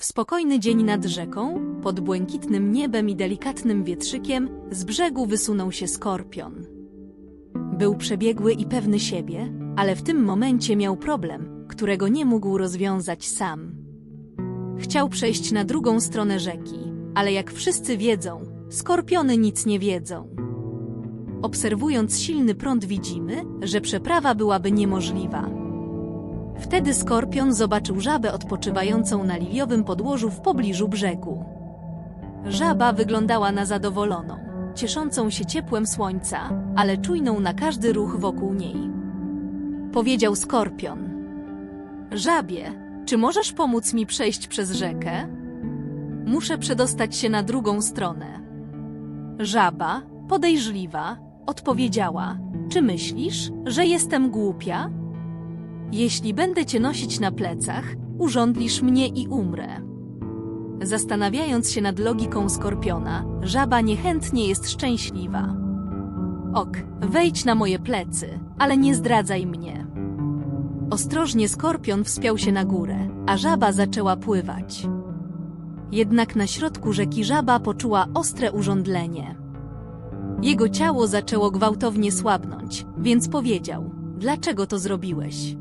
W spokojny dzień nad rzeką, pod błękitnym niebem i delikatnym wietrzykiem, z brzegu wysunął się skorpion. Był przebiegły i pewny siebie, ale w tym momencie miał problem, którego nie mógł rozwiązać sam. Chciał przejść na drugą stronę rzeki, ale jak wszyscy wiedzą, skorpiony nic nie wiedzą. Obserwując silny prąd widzimy, że przeprawa byłaby niemożliwa. Wtedy skorpion zobaczył żabę odpoczywającą na liliowym podłożu w pobliżu brzegu. Żaba wyglądała na zadowoloną, cieszącą się ciepłem słońca, ale czujną na każdy ruch wokół niej. Powiedział skorpion. Żabie, czy możesz pomóc mi przejść przez rzekę? Muszę przedostać się na drugą stronę. Żaba, podejrzliwa, odpowiedziała: Czy myślisz, że jestem głupia? Jeśli będę cię nosić na plecach, urządlisz mnie i umrę. Zastanawiając się nad logiką skorpiona, żaba niechętnie jest szczęśliwa. Ok, wejdź na moje plecy, ale nie zdradzaj mnie. Ostrożnie skorpion wspiął się na górę, a żaba zaczęła pływać. Jednak na środku rzeki żaba poczuła ostre urządlenie. Jego ciało zaczęło gwałtownie słabnąć, więc powiedział: Dlaczego to zrobiłeś?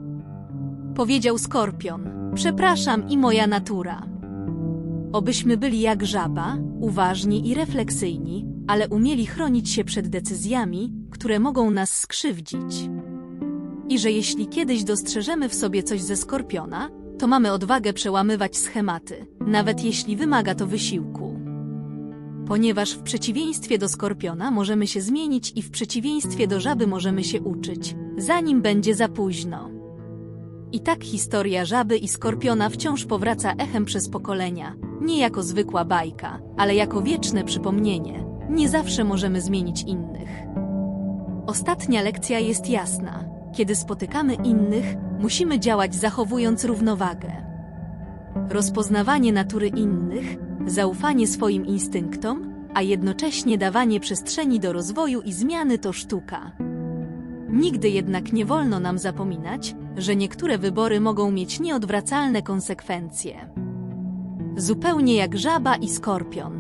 Powiedział skorpion: Przepraszam i moja natura. Obyśmy byli jak żaba, uważni i refleksyjni, ale umieli chronić się przed decyzjami, które mogą nas skrzywdzić. I że jeśli kiedyś dostrzeżemy w sobie coś ze skorpiona, to mamy odwagę przełamywać schematy, nawet jeśli wymaga to wysiłku. Ponieważ w przeciwieństwie do skorpiona możemy się zmienić i w przeciwieństwie do żaby możemy się uczyć, zanim będzie za późno. I tak historia żaby i skorpiona wciąż powraca echem przez pokolenia, nie jako zwykła bajka, ale jako wieczne przypomnienie. Nie zawsze możemy zmienić innych. Ostatnia lekcja jest jasna. Kiedy spotykamy innych, musimy działać zachowując równowagę. Rozpoznawanie natury innych, zaufanie swoim instynktom, a jednocześnie dawanie przestrzeni do rozwoju i zmiany to sztuka. Nigdy jednak nie wolno nam zapominać, że niektóre wybory mogą mieć nieodwracalne konsekwencje. Zupełnie jak żaba i skorpion.